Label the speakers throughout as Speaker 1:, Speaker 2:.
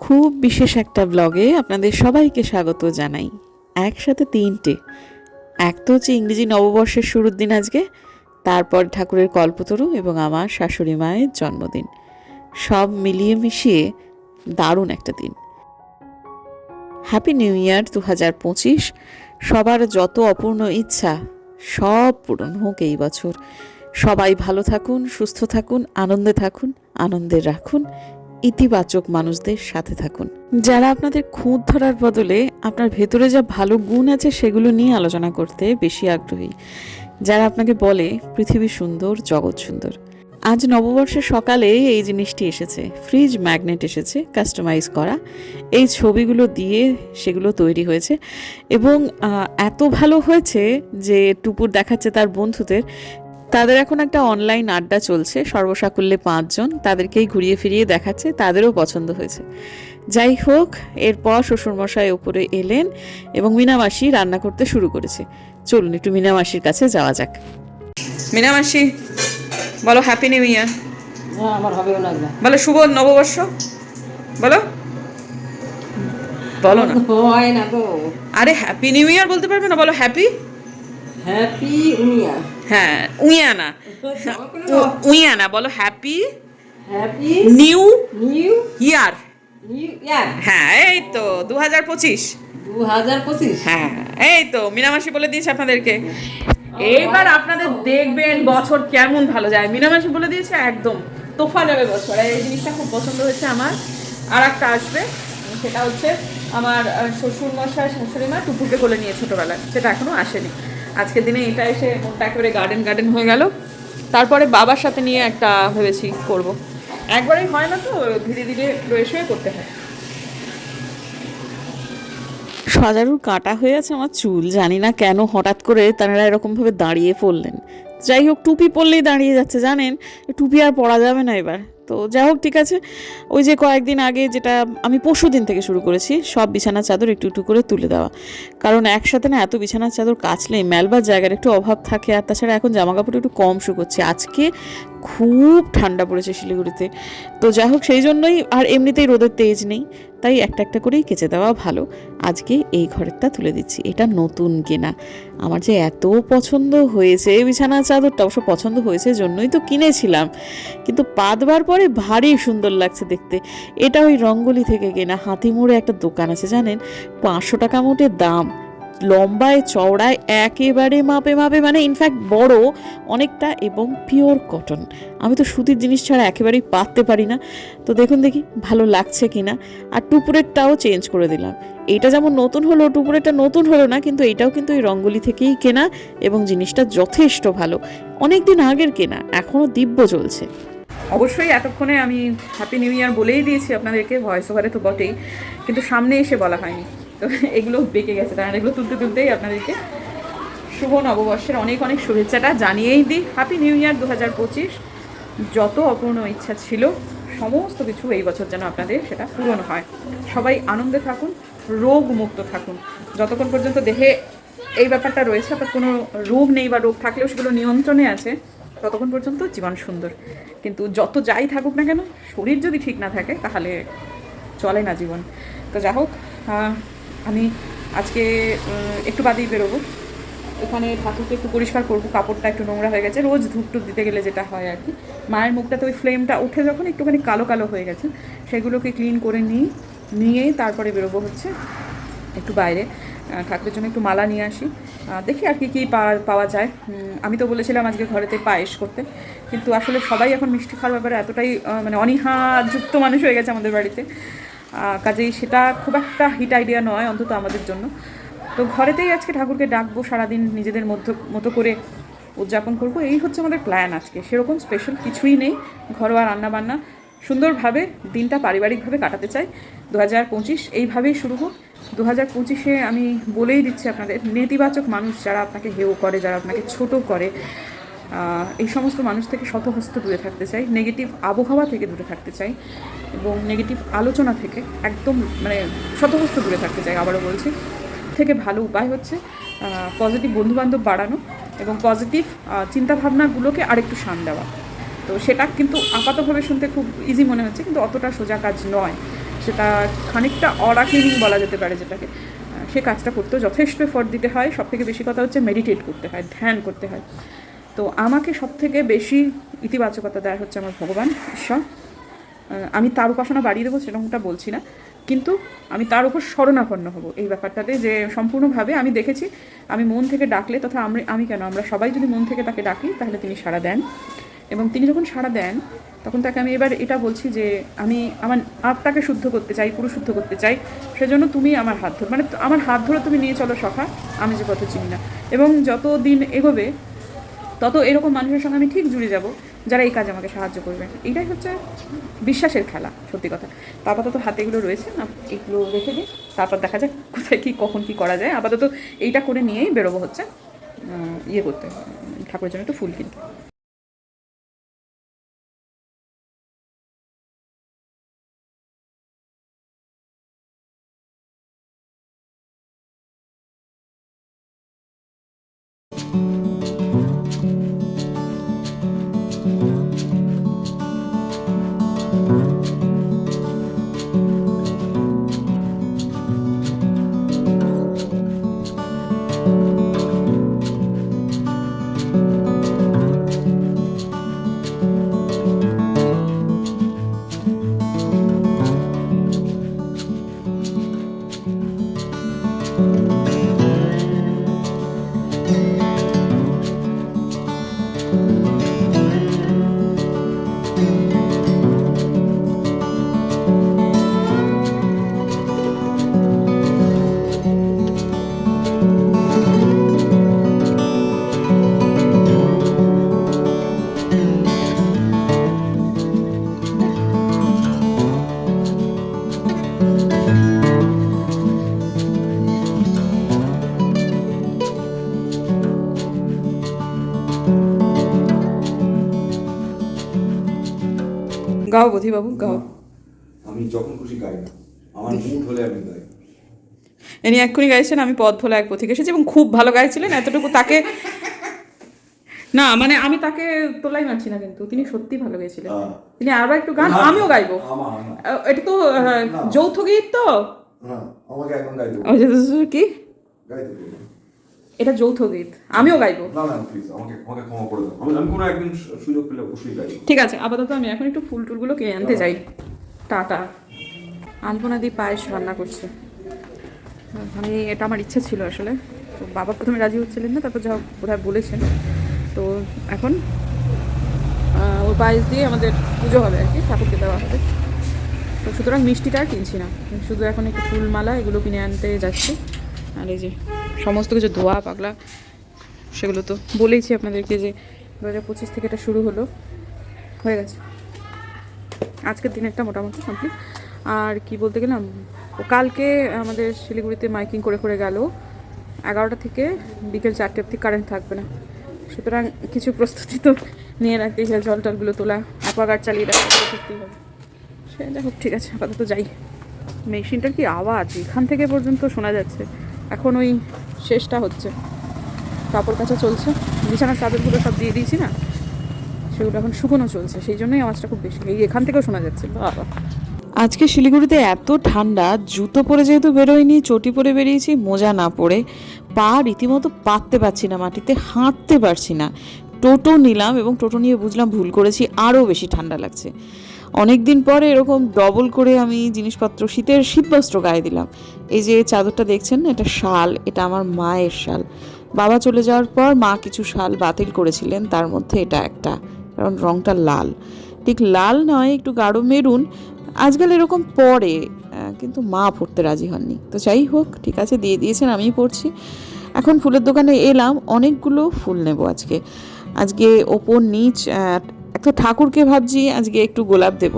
Speaker 1: খুব বিশেষ একটা ব্লগে আপনাদের সবাইকে স্বাগত জানাই। একসাথে তিনটে। এক তো হচ্ছে ইংরেজি নববর্ষের শুরুর দিন আজকে, তারপর ঠাকুরের কল্পতরু এবং আমার শাশুড়ি মায়ের জন্মদিন। সব মিলিয়ে মিশিয়ে দারুণ একটা দিন। হ্যাপি নিউ ইয়ার দু হাজার পঁচিশ। সবার যত অপূর্ণ ইচ্ছা, সব পূরণ হোক এই বছর। সবাই ভালো থাকুন, সুস্থ থাকুন, আনন্দে থাকুন, আনন্দে রাখুন। ইতিবাচক মানুষদের সাথে থাকুন। যারা আপনাদের খুঁত ধরার বদলে আপনার ভেতরে যা ভালো গুণ আছে সেগুলো নিয়ে আলোচনা করতে বেশি আগ্রহী। যারা আপনাকে বলে পৃথিবী সুন্দর, জগৎ সুন্দর। আজ নববর্ষের সকালে এই জিনিসটি এসেছে। ফ্রিজ ম্যাগনেট এসেছে, কাস্টমাইজ করা। এই ছবিগুলো দিয়ে সেগুলো তৈরি হয়েছে এবং এত ভালো হয়েছে যে টুপুর দেখাচ্ছে তার বন্ধুদের তাদের এখন একটা অনলাইন আড্ডা চলছে সর্বসাকুল্যে পাঁচজন। তাদেরকেই ঘুরিয়ে ফিরিয়ে দেখাচ্ছে তাদেরও পছন্দ হয়েছে। যাই হোক এরপর শ্বশুরমশাই ওপরে এলেন এবং মিনামাসি রান্না করতে শুরু করেছে। চলুন একটু মিনামাসির কাছে যাওয়া যাক। মিনামাসি বলো হ্যাপি নিউ ইয়ার
Speaker 2: আমার না
Speaker 1: বলো শুভ নববর্ষ। বলো। বলো না।
Speaker 2: হয় না গো।
Speaker 1: আরে হ্যাপি নিউ ইয়ার বলতে পারবে না বলো হ্যাপি
Speaker 2: হ্যাপি উনিয়া
Speaker 1: হ্যাঁ উইয়ানা। উইয়ানা বলো happy?
Speaker 2: Happy
Speaker 1: new
Speaker 2: new
Speaker 1: year. হ্যাঁ এই তো দু হাজার পঁচিশ।
Speaker 2: দু হাজার পঁচিশ।
Speaker 1: হ্যাঁ এই তো মিনামাসি বলে দিয়েছে আপনাদেরকে। এইবার আপনাদের দেখবেন বছর কেমন ভালো যায়। মিনামাসি বলে দিয়েছে একদম তোফা যাবে বছর। এই জিনিসটা খুব পছন্দ হয়েছে আমার। আর একটা আসবে সেটা হচ্ছে আমার শ্বশুর মশাই শাশুড়ি মা টুকুকে কোলে নিয়ে ছোটোবেলায়। সেটা এখনও আসেনি। আজকের দিনে এটা এসে মনটা একেবারে গার্ডেন গার্ডেন হয়ে গেল। তারপরে বাবার সাথে নিয়ে একটা ভেবেছি করব। একবারেই হয় না তো, ধীরে ধীরে রয়েছে, করতে হয়। সজারুর কাটা হয়ে আছে আমার চুল, জানি না কেন হঠাৎ করে তারা এরকমভাবে দাঁড়িয়ে পড়লেন। যাই হোক, টুপি পরলেই দাঁড়িয়ে যাচ্ছে, জানেন? টুপি আর পরা যাবে না এবার। তো যাই হোক, ঠিক আছে। ওই যে কয়েকদিন আগে যেটা আমি পরশু দিন থেকে শুরু করেছি, সব বিছানার চাদর একটু একটু করে তুলে দেওয়া। কারণ একসাথে না এত বিছানার চাদর কাচলেই মেলবার জায়গার একটু অভাব থাকে, আর তাছাড়া এখন জামা কাপড় একটু কম শুকোচ্ছে। আজকে খুব ঠান্ডা পড়েছে শিলিগুড়িতে। তো যাই হোক, সেই জন্যই আর এমনিতেই রোদের তেজ নেই। তাই একটা একটা করেই কেচে দেওয়া ভালো। আজকে এই ঘরেরটা তুলে দিচ্ছি। এটা নতুন কেনা। আমার যে এত পছন্দ হয়েছে, এই বিছানার চাদরটা অবশ্য পছন্দ হয়েছে জন্যই তো কিনেছিলাম। কিন্তু পা দেওয়ার পরে ভারী সুন্দর লাগছে দেখতে। এটা ওই রঙ্গলি থেকে কেনা, হাতিমোড়ে একটা দোকান আছে জানেন? পাঁচশো টাকা মোটে দাম। লম্বায়, চওড়ায়, একেবারে মাপে মাপে মানে ইনফ্যাক্ট বড়, অনেকটা এবং পিওর কটন আমি তো সুতির জিনিস ছাড়া একেবারেই পাততে পারি না। তো দেখুন দেখি, ভালো লাগছে কিনা। আর টুপুরেরটাও চেঞ্জ করে দিলাম। এটা যেমন নতুন হলো, টুপুরেরটা নতুন হলো না, কিন্তু এটাও কিন্তু এই রঙ্গলি থেকেই কেনা এবং জিনিসটা যথেষ্ট ভালো। অনেক দিন আগের কেনা এখনও দিব্য চলছে। অবশ্যই এতক্ষণে আমি হ্যাপি নিউ ইয়ার বলেই দিয়েছি আপনাদেরকে ভয়েস ওভারে তো বটেই, কিন্তু সামনে এসে বলা হয়নি। তো এগুলো বেঁকে গেছে। তার এগুলো তুলতে তুলতেই আপনাদেরকে শুভ নববর্ষের অনেক অনেক শুভেচ্ছাটা জানিয়েই দিই। হ্যাপি নিউ ইয়ার দু হাজার পঁচিশ। যত অপূর্ণ ইচ্ছা ছিল, সমস্ত কিছু এই বছর যেন আপনাদের সেটা পূরণ হয়। সবাই আনন্দে থাকুন রোগ মুক্ত থাকুন। যতক্ষণ পর্যন্ত দেহে এই ব্যাপারটা রয়েছে, অর্থাৎ কোনো রোগ নেই বা রোগ থাকলেও সেগুলো নিয়ন্ত্রণে আছে, ততক্ষণ পর্যন্ত জীবন সুন্দর। কিন্তু যত যাই থাকুক না কেন, শরীর যদি ঠিক না থাকে, তাহলে চলে না জীবন। তো যা হোক আমি আজকে একটু বাদেই বেরোবো। ওখানে ঠাকুরকে একটু পরিষ্কার করব, কাপড়টা একটু নোংরা হয়ে গেছে। রোজ ধূপ টুপ দিতে গেলে যেটা হয় আর কি। মায়ের মুখটাতে ওই ফ্লেমটা উঠে যখন একটুখানি কালো কালো হয়ে গেছে। সেগুলোকে ক্লিন করে নিই, নিয়ে তারপরে বেরোবো হচ্ছে একটু বাইরে। ঠাকুরের জন্য একটু মালা নিয়ে আসি। দেখি আর কি, কী পাওয়া যায়। আমি তো বলেছিলাম আজকে ঘরেতে পায়েস করতে। কিন্তু আসলে সবাই এখন মিষ্টি খাওয়ার ব্যাপারে এতটাই মানে অনীহাযুক্ত মানুষ হয়ে গেছে আমাদের বাড়িতে। কাজেই সেটা খুব একটা হিট আইডিয়া নয়, অন্তত আমাদের জন্য। তো ঘরেতেই আজকে ঠাকুরকে ডাকবো, সারাদিন নিজেদের মধ্য, মতো করে উদযাপন করব। এই হচ্ছে আমাদের প্ল্যান আজকে। সেরকম স্পেশাল কিছুই নেই, ঘরোয়া রান্নাবান্না। সুন্দরভাবে দিনটা পারিবারিকভাবে কাটাতে চাই। দু হাজার পঁচিশ এইভাবেই শুরু হোক। দু হাজার পঁচিশে আমি বলেই দিচ্ছি আপনাদের, নেতিবাচক মানুষ যারা আপনাকে হেও করে, যারা আপনাকে ছোট করে এই সমস্ত মানুষ থেকে শতহস্ত দূরে থাকতে চাই নেগেটিভ আবহাওয়া থেকে দূরে থাকতে চাই এবং নেগেটিভ আলোচনা থেকে একদম মানে শতহস্ত দূরে থাকতে চাই আবারও বলছি। থেকে ভালো উপায় হচ্ছে পজিটিভ বন্ধুবান্ধব বাড়ানো এবং পজিটিভ চিন্তাভাবনাগুলোকে আরেকটু শান দেওয়া। তো সেটা কিন্তু আপাতভাবে শুনতে খুব ইজি মনে হচ্ছে, কিন্তু অতটা সোজা কাজ নয়। সেটা খানিকটা অরা ক্লিনিং বলা যেতে পারে যেটাকে। সে কাজটা করতেও যথেষ্ট এফর্ট দিতে হয় সব থেকে বেশি কথা হচ্ছে মেডিটেট করতে হয়, ধ্যান করতে হয়। তো আমাকে সব থেকে বেশি ইতিবাচকতা দেয় হচ্ছে আমার ভগবান, ঈশ্বর। আমি তার উপাসনা বাড়িয়ে দেবো সেরকমটা বলছি না। কিন্তু আমি তার উপর শরণাপন্ন হব এই ব্যাপারটাতে যে সম্পূর্ণভাবে আমি দেখেছি, আমি মন থেকে ডাকলে তথা আমি আমি কেন? আমরা সবাই যদি মন থেকে তাকে ডাকি, তাহলে তিনি সাড়া দেন। এবং তিনি যখন সাড়া দেন, তখন তাকে আমি এবার এটা বলছি যে আমি আমার আত্মাকে শুদ্ধ করতে চাই পুরো শুদ্ধ করতে চাই, সেজন্য তুমি আমার হাত ধরো। মানে আমার হাত ধরে তুমি নিয়ে চলো সখা, আমি যে পথ চিনি না। এবং যত দিন এগোবে তত এরকম মানুষের সঙ্গে আমি ঠিক জুড়ে যাব যারা এই কাজে আমাকে সাহায্য করবে। এটাই হচ্ছে বিশ্বাসের খেলা, সত্যি কথা। আপাতত হাতে এগুলো রয়েছে, না, এগুলো রেখে দিই। তারপর দেখা যাক কোথায় কী, কখন কী করা যায়। আপাতত এইটা করে নিয়েই বেরোবো হচ্ছে ইয়ে করতে। ঠাকুরের জন্য একটু ফুল কিনতে। গাও বোধিবাবু গাও।
Speaker 3: আমি যখন খুশি গাই আমার মুড হলে আমি গাই।
Speaker 1: ইনি এক্ষুনি গাইছেন আমি পথ ভোলা এক পথিক এসেছি এবং খুব ভালো গাইছিলেন এতটুকু তাকে না মানে আমি তাকে তোলাই মারছি না কিন্তু তিনি সত্যি ভালো গেয়েছিলেন
Speaker 3: আহ,
Speaker 1: তিনি আরও একটু গান আমিও গাইবো। আহ, এটা তো যৌথ গীত তো?
Speaker 3: হ্যাঁ আমাকে এখন গাইতে
Speaker 1: কি। এটা যৌথ গীত। আমিও গাইবো।
Speaker 3: না না প্লিজ আমাকে আমাকে ক্ষমা করে দাও। আমি আমি কোনো একদিন সুযোগ পেলে অবশ্যই গাইবো।
Speaker 1: ঠিক আছে আপাতত আমি এখন একটু ফুল টুলগুলো কিনে আনতে যাই। টাটা। আলপনা দিয়ে পায়েস রান্না করছে। আমি এটা আমার ইচ্ছে ছিল আসলে। তো বাবা প্রথমে রাজি হচ্ছিলেন না তারপর যা বোধহয় বলেছেন। তো এখন ওর পায়েস দিয়ে আমাদের পুজো হবে আর কি ঠাকুরকে দেওয়া হবে। তো সুতরাং মিষ্টিটা আর কিনছি না। শুধু এখন একটু ফুলমালা এগুলো কিনে আনতে যাচ্ছি। আর এই যে সমস্ত কিছু ধোয়া, পাগলা, সেগুলো তো বলেইছি আপনাদেরকে যে দু হাজার পঁচিশ থেকে এটা শুরু হলো। হয়ে গেছে। আজকের দিন একটা মোটামুটি কমপ্লিট আর কি বলতে গেলাম, কালকে আমাদের শিলিগুড়িতে মাইকিং করে করে গেল। এগারোটা থেকে বিকেল চারটে অবধি কারেন্ট থাকবে না। সুতরাং কিছু প্রস্তুতি তো নিয়ে রাখতেই হবে জল টলগুলো তোলা অ্যাকোয়াগার্ড চালিয়ে রাখতে করতেই হবে। সে যাই হোক, ঠিক আছে, আপাতত যাই। মেশিনটার কি আওয়াজ? এখান থেকে পর্যন্ত শোনা যাচ্ছে। এখন ওই শেষটা হচ্ছে। কাপড় কাচা চলছে। বিছানার চাদরগুলো সব দিয়ে দিয়েছি না? সেগুলো এখন শুকনো চলছে। সেই জন্যই আওয়াজটা খুব বেশি। এই এখান থেকেও শোনা যাচ্ছে। বাবা।
Speaker 2: আজকে শিলিগুড়িতে এত ঠান্ডা, জুতো পরে যেহেতু বেরোয়নি, চটি পরে বেরিয়েছি, মোজা না পরে পা রীতিমতো পাততে পারছি না, মাটিতে হাঁটতে পারছি না। টোটো নিলাম এবং টোটো নিয়ে বুঝলাম ভুল করেছি, আরও বেশি ঠান্ডা লাগছে। অনেক দিন পরে এরকম ডবল করে আমি জিনিসপত্র শীতের শীতবস্ত্র গায়ে দিলাম। এই যে চাদরটা দেখছেন, এটা শাল, এটা আমার মায়ের শাল। বাবা চলে যাওয়ার পর মা কিছু শাল বাতিল করেছিলেন, তার মধ্যে এটা একটা, কারণ রংটা লাল। ঠিক লাল নয়, একটু গাঢ় মেরুন। আজকাল এরকম পরে কিন্তু মা পড়তে রাজি হননি। তো যাই হোক, ঠিক আছে, দিয়ে দিয়েছেন, আমিই পড়ছি। এখন ফুলের দোকানে এলাম, অনেকগুলো ফুল নেব আজকে। আজকে ওপর নিচ একটা ঠাকুরকে ভাবছি আজকে একটু গোলাপ দেব,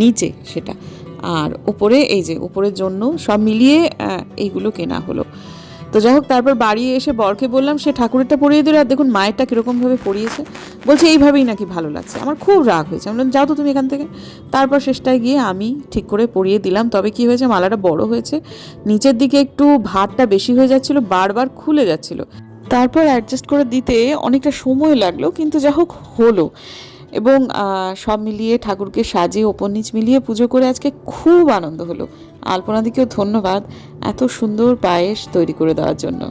Speaker 2: নিচে সেটা, আর ওপরে এই যে ওপরের জন্য সব মিলিয়ে এইগুলো কেনা হলো। তো যাই হোক, তারপর বাড়ি এসে বরকে বললাম, সে ঠাকুরেরটা পরিয়ে দিল আর দেখুন মায়েরটা কীরকমভাবে পরিয়েছে। বলছে, এইভাবেই নাকি ভালো লাগছে। আমার খুব রাগ হয়েছে। আমি বললাম, যাও তো তুমি এখান থেকে। তারপর শেষটায় গিয়ে আমি ঠিক করে পরিয়ে দিলাম। তবে কি হয়েছে, মালাটা বড় হয়েছে, নিচের দিকে একটু ভারটা বেশি হয়ে যাচ্ছিল, বারবার খুলে যাচ্ছিল। তারপর অ্যাডজাস্ট করে দিতে অনেকটা সময় লাগল, কিন্তু যা হোক হলো। এবং সব মিলিয়ে ঠাকুরকে সাজিয়ে ওপর নিচ মিলিয়ে পুজো করে আজকে খুব আনন্দ হলো। আলপনাদিকেও ধন্যবাদ এত সুন্দর পায়েস তৈরি করে দেওয়ার জন্য।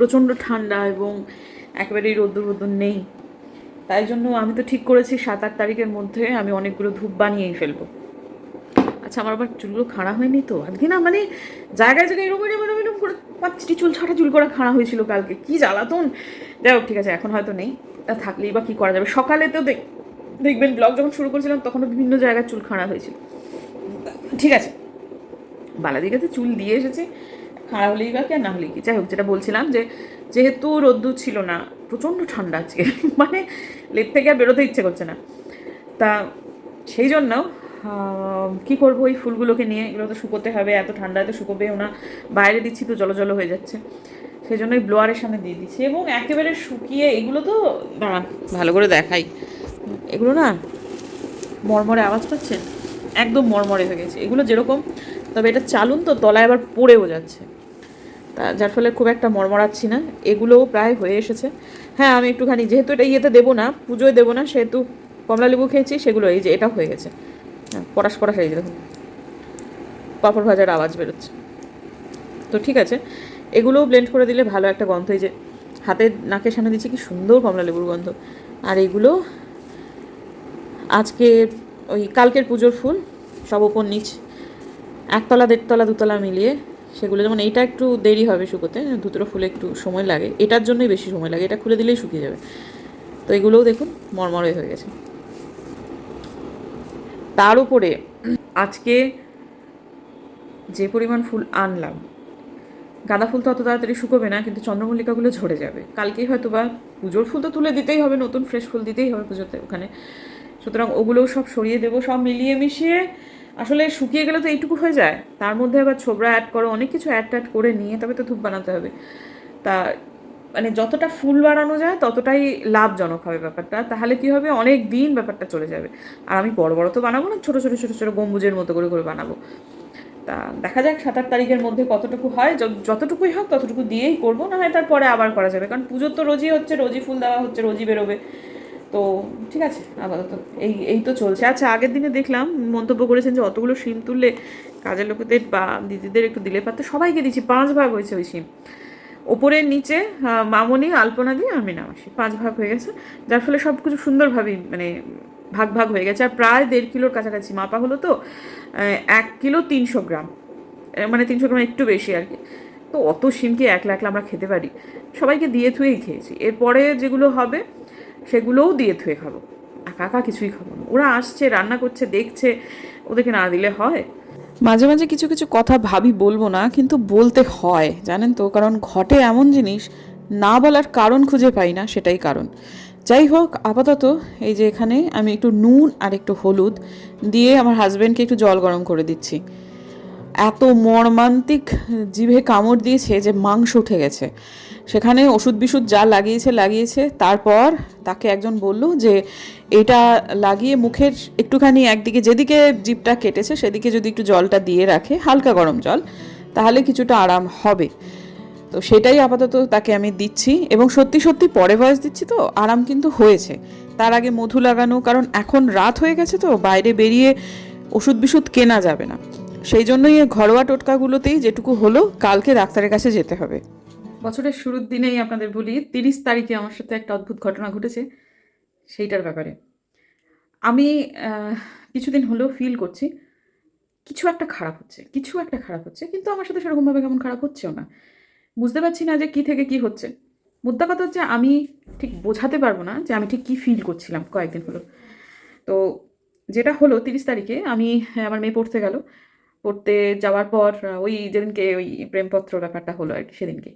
Speaker 1: প্রচণ্ড ঠান্ডা এবং একেবারেই রোদ্দুর রোদ্দুর নেই। তাই জন্য আমি তো ঠিক করেছি সাত আট তারিখের মধ্যে আমি অনেকগুলো ধূপ বানিয়েই ফেলব। আচ্ছা আমার আবার চুলগুলো খাড়া হয়নি তো? আজকে না মানে জায়গায় জায়গায় এরকম এরকম এরকম করে পাঁচটি চুল, ছটা চুল করে খাড়া হয়েছিল কালকে। কি জ্বালাতন? যাই হোক, ঠিক আছে, এখন হয়তো নেই। তা থাকলেই বা কী করা যাবে? সকালে তো দেখ, দেখবেন ব্লগ যখন শুরু করেছিলাম তখনও বিভিন্ন জায়গায় চুল খাড়া হয়েছিল। ঠিক আছে বালাদিকে চুল দিয়ে এসেছি। খাড়া হলেই বা কি আর না হলেই কি? যাই হোক যেটা বলছিলাম যে যেহেতু রোদ্দুর ছিল না প্রচণ্ড ঠান্ডা আজকে মানে লেপ থেকে আর বেরোতে ইচ্ছে করছে না। তা সেই জন্য কী করব এই ফুলগুলোকে নিয়ে? এগুলো তো শুকোতে হবে এত ঠান্ডাতে শুকোবেও না। বাইরে দিচ্ছি তো জলো জলো হয়ে যাচ্ছে। সেই জন্য এই ব্লোয়ারের সামনে দিয়ে দিচ্ছি এবং একেবারে শুকিয়ে এগুলো তো দাঁড়ান ভালো করে দেখাই। এগুলো না মরমরে আওয়াজ পাচ্ছেন একদম মরমরে হয়ে গেছে। এগুলো যেরকম তবে এটা চালুন তো তলায় আবার পড়েও যাচ্ছে। যার ফলে খুব একটা মরমরাচ্ছি না। এগুলোও প্রায় হয়ে এসেছে। হ্যাঁ আমি একটুখানি, যেহেতু এটা ইয়েতে দেবো না, পুজোয় দেবো না, সেহেতু কমলা লেবু খেয়েছি, সেগুলো এই যে এটা হয়ে গেছে। হ্যাঁ পটাশ পটাশ এই যে দেখুন, পাপড় ভাজার আওয়াজ বেরোচ্ছে। তো ঠিক আছে, এগুলোও ব্লেন্ড করে দিলে ভালো একটা গন্ধ। এই যে হাতে নাকের সামনে দিচ্ছি, কি সুন্দর কমলা লেবুর গন্ধ। আর এগুলো আজকে ওই কালকের পুজোর ফুল, সব ওপর নিচ, একতলা, দেড়তলা, দুতলা মিলিয়ে সেগুলো, যেমন এইটা একটু দেরি হবে শুকোতে দুটো ফুলে একটু সময় লাগে। এটার জন্যই বেশি সময় লাগে, এটা খুলে দিলেই শুকিয়ে যাবে। তো এগুলোও দেখুন, মরমরে হয়ে গেছে। তার উপরে আজকে যে পরিমাণ ফুল আনলাম, গাঁদা ফুল তো অত তাড়াতাড়ি শুকোবে না, কিন্তু চন্দ্রমল্লিকাগুলো ঝরে যাবে। কালকেই হয়তো বা পুজোর ফুল তো তুলে দিতেই হবে, নতুন, ফ্রেশ ফুল দিতেই হবে পুজোতে ওখানে। সুতরাং ওগুলোও সব সরিয়ে দেবো, সব মিলিয়ে মিশিয়ে আসলে শুকিয়ে গেলে তো এইটুকু হয়ে যায়। তার মধ্যে আবার ছোবরা অ্যাড করো, অনেক কিছু অ্যাড ট্যাড করে নিয়ে তবে তো ধূপ বানাতে হবে। তা মানে যতটা ফুল বাড়ানো যায় ততটাই লাভজনক হবে ব্যাপারটা। তাহলে কি হবে? অনেক দিন ব্যাপারটা চলে যাবে। আর আমি বড় বড় তো বানাবো না, ছোটো ছোটো ছোটো ছোটো গম্বুজের মতো করে করে বানাবো। তা দেখা যাক সাত আট তারিখের মধ্যে কতটুকু হয়। যতটুকুই হোক ততটুকু দিয়েই করব, না হয় তারপরে আবার করা যাবে। কারণ পুজোর তো রোজই হচ্ছে, রোজই ফুল দেওয়া হচ্ছে, রোজই বেরোবে। তো ঠিক আছে, আপাতত এই এই তো চলছে। আচ্ছা আগের দিনে দেখলাম মন্তব্য করেছেন যে অতগুলো শিম তুললে কাজের লোকেদের বা দিদিদের একটু দিলে পারতে। সবাইকে দিচ্ছি, পাঁচ ভাগ হয়েছে ওই শিম ওপরের নিচে মামনি, আলপনা দিয়ে আমি নামাসি। পাঁচ ভাগ হয়ে গেছে। যার ফলে সব কিছু সুন্দরভাবেই মানে ভাগ ভাগ হয়ে গেছে। আর প্রায় দেড় কিলোর কাছাকাছি মাপা হলো তো এক কিলো তিনশো গ্রাম। মানে তিনশো গ্রাম একটু বেশি আর কি। তো অত সিমকে একলা একলা আমরা খেতে পারি? সবাইকে দিয়ে থুয়েই খেয়েছি। এরপরে যেগুলো হবে সেগুলোও দিয়ে থুয়ে খাব। একা একা কিছুই খাব না। ওরা আসছে, রান্না করছে, দেখছে, ওদেরকে না দিলে হয়।
Speaker 2: মাঝে মাঝে কিছু কিছু কথা ভাবি বলব না, কিন্তু বলতে হয়, জানেন তো? কারণ ঘটে এমন জিনিস, না বলার কারণ খুঁজে পাই না, সেটাই কারণ। যাই হোক, আপাতত এই যে এখানে আমি একটু নুন আর একটু হলুদ দিয়ে আমার হাজব্যান্ডকে একটু জল গরম করে দিচ্ছি। এত মর্মান্তিক জিভে কামড় দিয়েছে যে মাংস উঠে গেছে। সেখানে ওষুধ বিষুধ যা লাগিয়েছে লাগিয়েছে, তারপর তাকে একজন বলল যে, এটা লাগিয়ে মুখের একটুখানি একদিকে যেদিকে জিভটা কেটেছে, সেদিকে যদি একটু জলটা দিয়ে রাখে, হালকা গরম জল, তাহলে কিছুটা আরাম হবে। তো সেটাই আপাতত তাকে আমি দিচ্ছি এবং সত্যি সত্যি পরে ভয়েস দিচ্ছি তো, আরাম কিন্তু হয়েছে। তার আগে মধু লাগানো, কারণ এখন রাত হয়ে গেছে তো, বাইরে বেরিয়ে ওষুধ বিষুধ কেনা যাবে না। সেই জন্যই ঘরোয়া টোটকাগুলোতেই যেটুকু হলো, কালকে ডাক্তারের কাছে যেতে হবে।
Speaker 1: বছরের শুরুর দিনেই আপনাদের বলি, তিরিশ তারিখে আমার সাথে একটা অদ্ভুত ঘটনা ঘটেছে, সেইটার ব্যাপারে। আমি কিছুদিন হলেও ফিল করছি, কিছু একটা খারাপ হচ্ছে, কিছু একটা খারাপ হচ্ছে, কিন্তু আমার সাথে সেরকমভাবে কেমন খারাপ হচ্ছেও না। বুঝতে পারছি না যে কি থেকে কি হচ্ছে। মুদ্রা কথা হচ্ছে আমি ঠিক বোঝাতে পারব না যে আমি ঠিক কি ফিল করছিলাম কয়েকদিন হলো। তো যেটা হলো, তিরিশ তারিখে আমি, আমার মেয়ে পড়তে গেল। পড়তে যাওয়ার পর ওই যেদিনকে ওই প্রেমপত্র ব্যাপারটা হলো আর কি, সেদিনকে।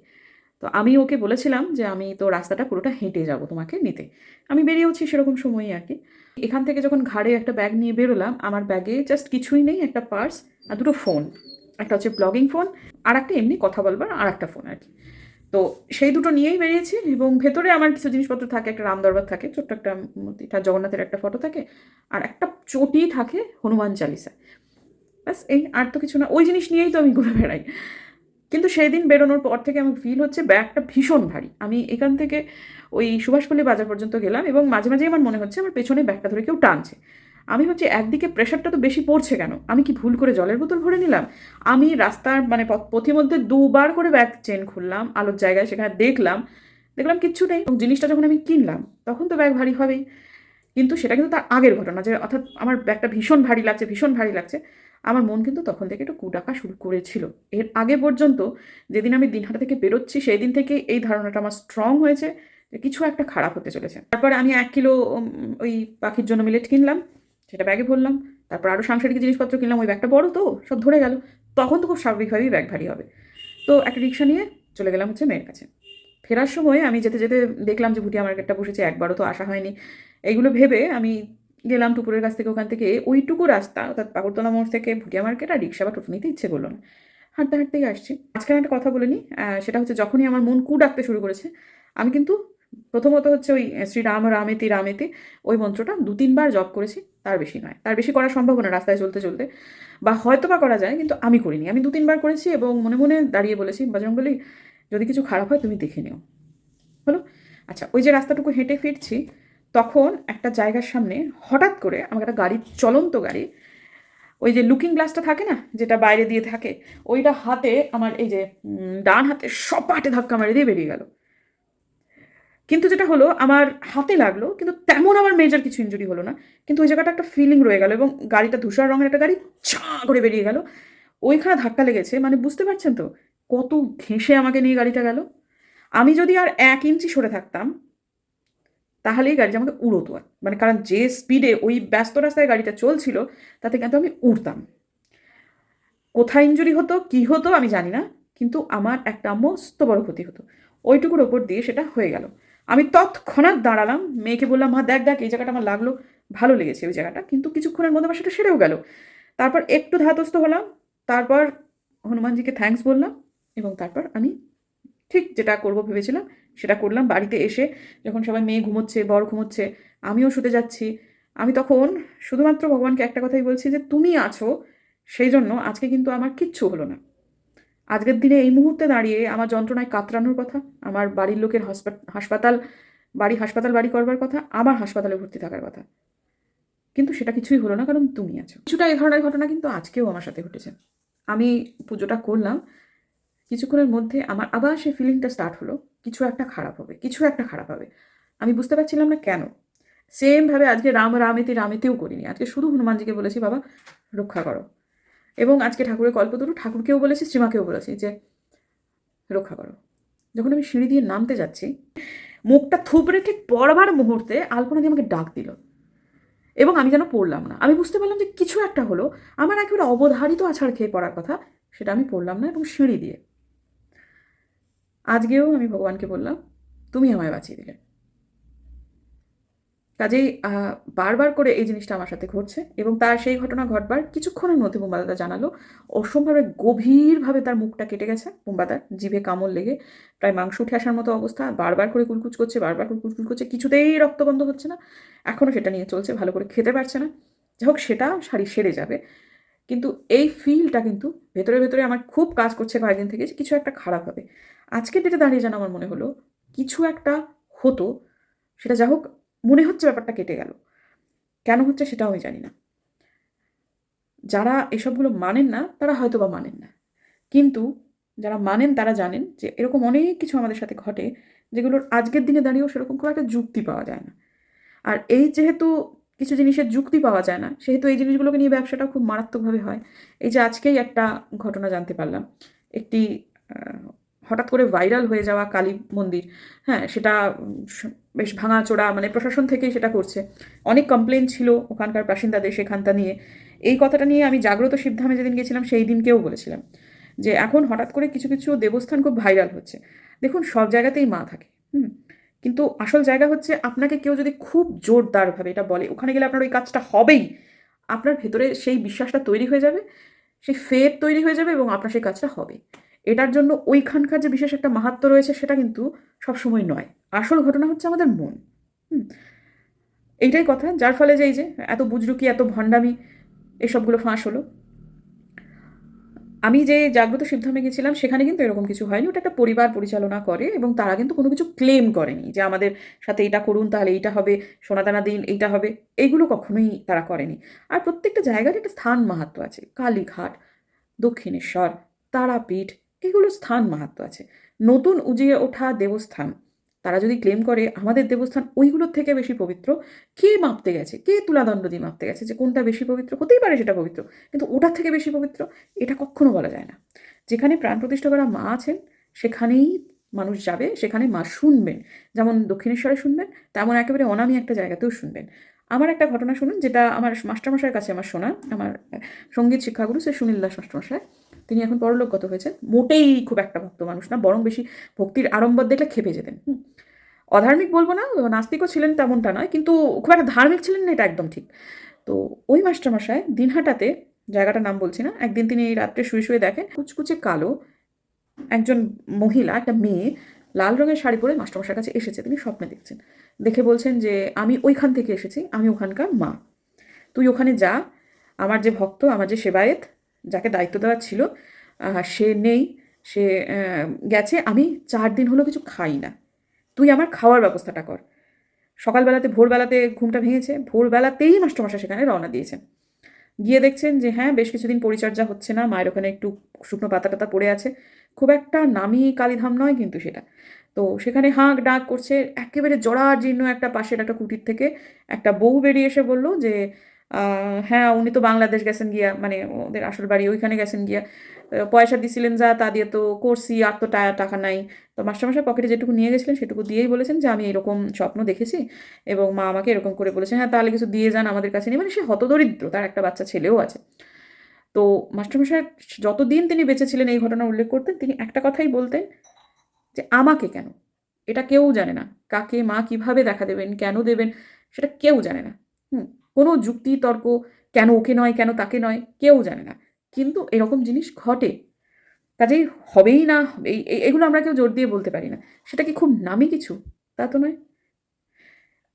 Speaker 1: তো আমি ওকে বলেছিলাম যে আমি তো রাস্তাটা পুরোটা হেঁটে যাব তোমাকে নিতে। আমি বেরিয়েওছি সেরকম সময়ই আর কি। এখান থেকে যখন ঘাড়ে একটা ব্যাগ নিয়ে বেরোলাম, আমার ব্যাগে জাস্ট কিছুই নেই, একটা পার্স আর দুটো ফোন একটা হচ্ছে ব্লগিং ফোন আর একটা এমনি কথা বলবার আর একটা ফোন আর কি। তো সেই দুটো নিয়েই বেরিয়েছি এবং ভেতরে আমার কিছু জিনিসপত্র থাকে, একটা রামদরবার থাকে, ছোট্ট একটা মূর্তিটা জগন্নাথের একটা ফটো থাকে আর একটা চটি থাকে হনুমান চালিসা। ব্যাস, এই আর তো কিছু না। ওই জিনিস নিয়েই তো আমি ঘুরে বেড়াই। কিন্তু সেই দিন বেরোনোর পর থেকে আমার ফিল হচ্ছে ব্যাগটা ভীষণ ভারী। আমি এখান থেকে ওই সুভাষপল্লী বাজার পর্যন্ত গেলাম এবং মাঝে মাঝেই আমার মনে হচ্ছে আমার পেছনে ব্যাগটা ধরে কেউ টানছে। আমি ভাবছি একদিকে প্রেশারটা তো বেশি পড়ছে কেন? আমি কি ভুল করে জলের বোতল ভরে নিলাম? আমি রাস্তার মানে পথ- পথিমধ্যে দুবার করে ব্যাগ চেন খুললাম, আলোর জায়গায় সেখানে দেখলাম দেখলাম কিচ্ছু নেই এবং জিনিসটা যখন আমি কিনলাম, তখন তো ব্যাগ ভারী হবেই। কিন্তু সেটা কিন্তু তার আগের ঘটনা যে অর্থাৎ আমার ব্যাগটা ভীষণ ভারী লাগছে, ভীষণ ভারী লাগছে। আমার মন কিন্তু তখন থেকে একটু কুডাকা শুরু করেছিল। এর আগে পর্যন্ত যেদিন আমি দিনহাটা থেকে বেরোচ্ছি সেই দিন থেকে এই ধারণাটা আমার স্ট্রং হয়েছে যে কিছু একটা খারাপ হতে চলেছে। তারপরে আমি এক কিলো ওই পাখির জন্য মিলেট কিনলাম, সেটা ব্যাগে ভরলাম, তারপর আরও সাংসারিক জিনিসপত্র কিনলাম, ওই ব্যাগটা বড় তো, সব ধরে গেল। তখন তো খুব স্বাভাবিকভাবেই ব্যাগ ভারী হবে। তো একটা রিক্সা নিয়ে চলে গেলাম হচ্ছে মেয়ের কাছে। ফেরার সময় আমি যেতে যেতে দেখলাম যে ভুটিয়া মার্কেটটা বসেছে, একবারও তো আসা হয়নি। এইগুলো ভেবে আমি গেলাম টুকুরের কাছ থেকে ওখান থেকে, ওইটুকু রাস্তা, অর্থাৎ পাগরতলা মোড় থেকে ভুটিয়া মার্কেট আর রিক্সা বা টোটো নিতে ইচ্ছে করল না। হাঁটতে হাঁটতেই আসছি। আজকাল একটা কথা বলে নিই সেটা হচ্ছে যখনই আমার মন কু ডাকতে শুরু করেছে, আমি কিন্তু প্রথমত হচ্ছে ওই শ্রীরাম রামেতি রামেতি ওই মন্ত্রটা দু তিনবার জপ করেছি, তার বেশি নয়। তার বেশি করা সম্ভব না রাস্তায় চলতে চলতে বা হয়তো বা করা যায়, কিন্তু আমি করিনি। আমি দু তিনবার করেছি এবং মনে মনে দাঁড়িয়ে বলেছি বজরঙ্গলি যদি কিছু খারাপ হয় তুমি দেখে নিও। হলো আচ্ছা ওই যে রাস্তাটুকু হেঁটে ফিরছি তখন একটা জায়গার সামনে হঠাৎ করে আমাকে একটা গাড়ি, চলন্ত গাড়ি, ওই যে লুকিং গ্লাসটা থাকে না, যেটা বাইরে দিয়ে থাকে, ওইটা হাতে আমার এই যে ডান হাতে সপাটে ধাক্কা মেরে দিয়ে বেরিয়ে গেল। কিন্তু যেটা হলো, আমার হাতে লাগল, কিন্তু তেমন আমার মেজর কিছু ইঞ্জুরি হলো না, কিন্তু ওই জায়গাটা একটা ফিলিং রয়ে গেল এবং গাড়িটা ধূসর রঙের একটা গাড়ি, ছা করে বেরিয়ে গেল। ওইখানে ধাক্কা লেগেছে মানে বুঝতে পারছেন তো, কত ঘেঁষে আমাকে নিয়ে গাড়িটা গেল। আমি যদি আর এক ইঞ্চি সরে থাকতাম তাহলেই গাড়িটা আমাকে উড়োতো আর। মানে কারণ যে স্পিডে ওই ব্যস্ত রাস্তায় গাড়িটা চলছিল, তাতে কিন্তু আমি উড়তাম। কোথায় ইঞ্জুরি হতো, কি হতো আমি জানি না, কিন্তু আমার একটা মস্ত বড় ক্ষতি হতো। ওইটুকুর ওপর দিয়ে সেটা হয়ে গেল। আমি তৎক্ষণাৎ দাঁড়ালাম, মেয়েকে বললাম, মা, দেখ দেখ, এই জায়গাটা আমার লাগল। ভালো লেগেছে ওই জায়গাটা। কিন্তু কিছুক্ষণের মধ্যে আমার সেটা সেরেও গেল। তারপর একটু ধাতস্থ হলাম, তারপর হনুমানজিকে থ্যাঙ্কস বললাম এবং তারপর আমি ঠিক যেটা করব ভেবেছিলাম সেটা করলাম। বাড়িতে এসে যখন সবাই মেয়ে ঘুমোচ্ছে, বর ঘুমোচ্ছে, আমিও শুতে যাচ্ছি। আমি তখন শুধুমাত্র ভগবানকে একটা কথাই বলছি যে, তুমি আছো, সেই জন্য আজকে কিন্তু আমার কিচ্ছু হলো না। আজকের দিনে এই মুহূর্তে দাঁড়িয়ে আমার যন্ত্রণায় কাতরানোর কথা, আমার বাড়ির লোকের হসপা- হাসপাতাল, বাড়ি হাসপাতাল, বাড়ি করবার কথা, আমার হাসপাতালে ভর্তি থাকার কথা। কিন্তু সেটা কিছুই হলো না, কারণ তুমি আছো। কিছুটা এই ধরনের ঘটনা কিন্তু আজকেও আমার সাথে ঘটেছে। আমি পুজোটা করলাম। কিছুক্ষণের মধ্যে আমার আবার সেই ফিলিংটা স্টার্ট হলো। কিছু একটা খারাপ হবে, কিছু একটা খারাপ হবে। আমি বুঝতে পারছিলাম না কেন। সেমভাবে আজকে রাম রামেতে রামেতেও করিনি। আজকে শুধু হনুমানজিকে বলেছি, বাবা, রক্ষা করো। এবং আজকে ঠাকুরের কল্পতরু ঠাকুরকেও বলেছি, শ্রীমাকেও বলেছি যে, রক্ষা করো। যখন আমি সিঁড়ি দিয়ে নামতে যাচ্ছি, মুখটা থুবড়ে ঠিক পড়বার মুহূর্তে আলপনা দিয়ে আমাকে ডাক দিল। এবং আমি যেন পড়লাম না। আমি বুঝতে পারলাম যে কিছু একটা হলো। আমার একেবারে অবধারিত আছাড় খেয়ে পড়ার কথা, সেটা আমি পড়লাম না এবং সিঁড়ি দিয়ে আজকেও আমি ভগবানকে বললাম, তুমি আমায় বাঁচিয়ে দিলে। কাজেই বারবার করে এই জিনিসটা আমার সাথে ঘটছে এবং তার সেই ঘটনা ঘটবার কিছুক্ষণের মধ্যে বোম্বাদাদা জানালো, অসম্ভবে গভীরভাবে তার মুখটা কেটে গেছে বোম্বাদার, জিভে কামড় লেগে, প্রায় মাংস উঠে আসার মতো অবস্থা, বারবার করে কুলকুচ করছে, বারবার করে কুলকুচ করছে, কিছুতেই রক্ত বন্ধ হচ্ছে না এখনও সেটা নিয়ে চলছে, ভালো করে খেতে পারছে না। যাই হোক, সেটা শাড়ি সেরে যাবে। কিন্তু এই ফিলটা কিন্তু ভেতরে ভেতরে আমার খুব কাজ করছে কয়েকদিন থেকে কিছু একটা খারাপ হবে। আজকের ডেটে দাঁড়িয়ে যেন আমার মনে হলো, কিছু একটা হতো, সেটা যা হোক, মনে হচ্ছে ব্যাপারটা কেটে গেল। কেন হচ্ছে সেটাও আমি জানি না। যারা এসবগুলো মানেন না, তারা হয়তো বা মানেন না। কিন্তু যারা মানেন, তারা জানেন যে এরকম অনেক কিছু আমাদের সাথে ঘটে, যেগুলোর আজকের দিনে দাঁড়িয়েও সেরকম খুব একটা যুক্তি পাওয়া যায় না। আর এই যেহেতু কিছু জিনিসের যুক্তি পাওয়া যায় না, সেহেতু এই জিনিসগুলোকে নিয়ে ব্যবসাটা খুব মারাত্মকভাবে হয়। এই যে আজকেই একটা ঘটনা জানতে পারলাম। একটি হঠাৎ করে ভাইরাল হয়ে যাওয়া কালী মন্দির। হ্যাঁ সেটা বেশ ভাঙাচোরা মানে প্রশাসন থেকেই সেটা করছে। অনেক কমপ্লেন ছিল ওখানকার বাসিন্দাদের সেখানটা নিয়ে। এই কথাটা নিয়ে আমি জাগ্রত শিবধামে যেদিন গেছিলাম, সেই দিনকেও বলেছিলাম যে এখন হঠাৎ করে কিছু কিছু দেবস্থান খুব ভাইরাল হচ্ছে। দেখুন, সব জায়গাতেই মা থাকে, হুম? কিন্তু আসল জায়গা হচ্ছে আপনাকে কেউ যদি খুব জোরদারভাবে এটা বলে, ওখানে গেলে আপনার ওই কাজটা হবেই। আপনার ভেতরে সেই বিশ্বাসটা তৈরি হয়ে যাবে, সেই ফের তৈরি হয়ে যাবে এবং আপনার সেই কাজটা হবে। এটার জন্য ওইখানকার যে বিশেষ একটা মাহাত্ম রয়েছে সেটা কিন্তু সবসময় নয়। আসল ঘটনা হচ্ছে আমাদের মন। এইটাই কথা, যার ফলে যে এই যে এত বুজরুকি, এত ভণ্ডামি, এসবগুলো ফাঁস হলো। আমি যে জাগ্রত সিদ্ধামে গেছিলাম সেখানে কিন্তু এরকম কিছু হয়নি। ওটা একটা পরিবার পরিচালনা করে এবং তারা কিন্তু কোনো কিছু ক্লেম করেনি যে আমাদের সাথে এটা করুন, তাহলে এইটা হবে, সোনাদানা দিন, এইটা হবে। এইগুলো কখনোই তারা করেনি। আর প্রত্যেকটা জায়গার একটা স্থান মাহাত্ম আছে। কালীঘাট, দক্ষিণেশ্বর, তারাপীঠ এগুলো স্থান মাহাত্ম আছে। নতুন উজিয়ে ওঠা দেবস্থান, তারা যদি ক্লেম করে আমাদের দেবস্থান ওইগুলোর থেকে বেশি পবিত্র, কে মাপতে গেছে? কে তুলাদণ্ড দিয়ে মাপতে গেছে যে কোনটা বেশি পবিত্র? হতেই পারে সেটা পবিত্র, কিন্তু ওটার থেকে বেশি পবিত্র এটা কখনো বলা যায় না। যেখানে প্রাণ প্রতিষ্ঠা করা মা আছেন, সেখানেই মানুষ যাবে, সেখানে মা শুনবেন। যেমন দক্ষিণেশ্বরে শুনবেন, তেমন একেবারে অনামি একটা জায়গাতেও শুনবেন। আমার একটা ঘটনা শুনুন, যেটা আমার মাস্টারমশাইয়ের কাছে আমার শোনা, আমার সংগীত শিক্ষাগুরু সে সুনীল দাস মাস্টারমশাই। তিনি এখন পরলোকগত হয়েছেন। মোটেই খুব একটা ভক্ত মানুষ না, বরং বেশি ভক্তির আড়ম্বর দেখলে খেপে যেতেন। অধার্মিক বলব না, নাস্তিকও ছিলেন তেমনটা নয়, কিন্তু খুব একটা ধার্মিক ছিলেন না, এটা একদম ঠিক। তো ওই মাস্টারমশাই দিনহাটাতে, জায়গাটার নাম বলছি না, একদিন তিনি রাত্রে শুয়ে শুয়ে দেখেন, কুচকুচে কালো একজন মহিলা, একটা মেয়ে, লাল রঙের শাড়ি পরে মাস্টারমশার কাছে এসেছে, তিনি স্বপ্নে দেখছেন। দেখে বলছেন যে, আমি ওইখান থেকে এসেছি, আমি ওখানকার মা। তুই ওখানে যা, আমার যে ভক্ত, আমার যে সেবায়েত যাকে দায়িত্ব দেওয়া ছিল সে নেই, সে গেছে, আমি চার দিন হলো কিছু খাই না। তুই আমার খাওয়ার ব্যবস্থাটা কর। সকালবেলাতে, ভোরবেলাতে ঘুমটা ভেঙেছে, ভোরবেলাতেই মাস্টারমশাই সেখানে রওনা দিয়েছেন। গিয়ে দেখছেন যে হ্যাঁ বেশ কিছুদিন পরিচর্যা হচ্ছে না, মায়ের ওখানে একটু শুকনো পাতা টাতা পড়ে আছে। খুব একটা নামি কালীধাম নয় কিন্তু সেটা। তো সেখানে হাঁক ডাক করছে, একেবারে জরাজীর্ণ একটা পাশের একটা কুটির থেকে একটা বউ বেরিয়ে এসে বলল যে হ্যাঁ উনি তো বাংলাদেশ গেছেন গিয়া মানে ওদের আসল বাড়ি ওইখানে গেছেন গিয়া। পয়সা দিছিলেন যা, তা দিয়ে তো করছি, আর তো টাকা নাই। তো মাস্টারমশাই পকেটে যেটুকু নিয়ে গেছিলেন, সেটুকু দিয়েই বলেছেন যে, আমি এরকম স্বপ্ন দেখেছি। এবং মা আমাকে এরকম করে বলেছেন হ্যাঁ তাহলে কিছু দিয়ে যান আমাদের কাছে নিয়ে। মানে সে হতদরিদ্র, তার একটা বাচ্চা ছেলেও আছে। তো মাস্টারমশাই যতদিন তিনি বেঁচে ছিলেন এই ঘটনা উল্লেখ করতেন, তিনি একটা কথাই বলতেন যে, আমাকে কেন? এটা কেউ জানে না। কাকে মা কীভাবে দেখা দেবেন, কেন দেবেন, সেটা কেউ জানে না। হুম। কোনো যুক্তি, তর্ক কেন ওকে নয়, কেন তাকে নয়, কেউ জানে না। কিন্তু এরকম জিনিস ঘটে। কাজেই হবেই না এই এগুলো আমরা কেউ জোর দিয়ে বলতে পারি না। সেটা কি খুব নামি কিছু? তা তো নয়।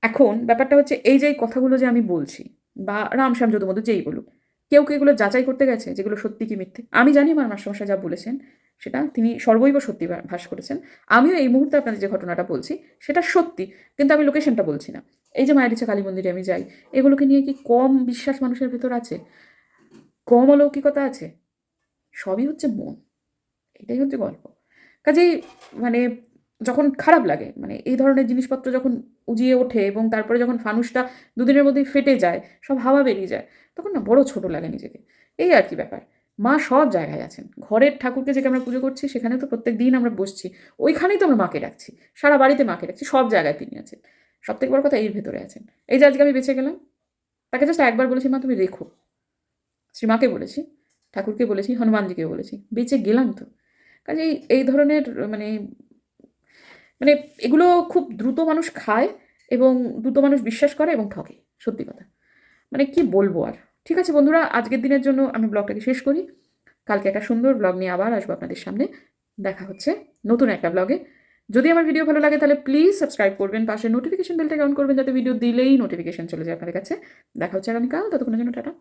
Speaker 1: এখন ব্যাপারটা হচ্ছে এই যে কথাগুলো যে আমি বলছি, বা রামশ্যাম যদুমধু যেই বলুক কেউ কেউ এগুলো যাচাই করতে গেছে যেগুলো সত্যি কি মিথ্যে। আমি জানি আমার মাস্টারমশাই যা বলেছেন, সেটা তিনি সর্বৈব সত্যি ভাস করেছেন। আমিও এই মুহূর্তে আপনাদের যে ঘটনাটা বলছি, সেটা সত্যি, কিন্তু আমি লোকেশনটা বলছি না। এই যে মায়ের ইচ্ছা কালী মন্দিরে আমি যাই, এগুলোকে নিয়ে কি কম বিশ্বাস মানুষের ভেতর আছে? কম অলৌকিকতা আছে? সবই হচ্ছে মন। এটাই হচ্ছে গল্প। কাজেই মানে যখন খারাপ লাগে মানে এই ধরনের জিনিসপত্র যখন উজিয়ে ওঠে এবং তারপরে যখন ফানুসটা দুদিনের মধ্যেই ফেটে যায়, সব হাওয়া বেরিয়ে যায়, তখন না বড় ছোট লাগে নিজেকে। এই আর কি ব্যাপার। মা সব জায়গায় আছেন। ঘরের ঠাকুরকে যেকে আমরা পুজো করছি, সেখানে তো প্রত্যেক দিন আমরা বসছি। ওইখানেই তো আমরা মাকে রাখছি সারা বাড়িতে মাকে রাখছি সব জায়গায় তিনি আছেন। সব থেকে বড় কথা এর ভেতরে আছেন। এই যে আজকে আমি বেঁচে গেলাম, তাকে জাস্ট একবার বলেছি, মা, তুমি রেখো। শ্রীমাকে বলেছি, ঠাকুরকে বলেছি হনুমানজিকে বলেছি, বেঁচে গেলাম তো? কাজেই এই ধরনের মানে মানে এগুলো খুব দ্রুত মানুষ খায় এবং দ্রুত মানুষ বিশ্বাস করে এবং ঠকে, সত্যি কথা। মানে কি বলব আর? ঠিক আছে বন্ধুরা, আজকের দিনের জন্য আমি ব্লগটাকে শেষ করি। কালকে একটা সুন্দর ব্লগ নিয়ে আবার আসব আপনাদের সামনে। দেখা হচ্ছে নতুন একটা ব্লগে। যদি আমার ভিডিও ভালো লাগে তাহলে প্লিজ সাবস্ক্রাইব করবেন, পাশে নোটিফিকেশন বেলটাকে অন করবেন, যাতে ভিডিও দিলেই নোটিফিকেশন চলে যায় আপনাদের কাছে। দেখা হচ্ছে আগামীকাল, ততক্ষণের জন্য টাটা।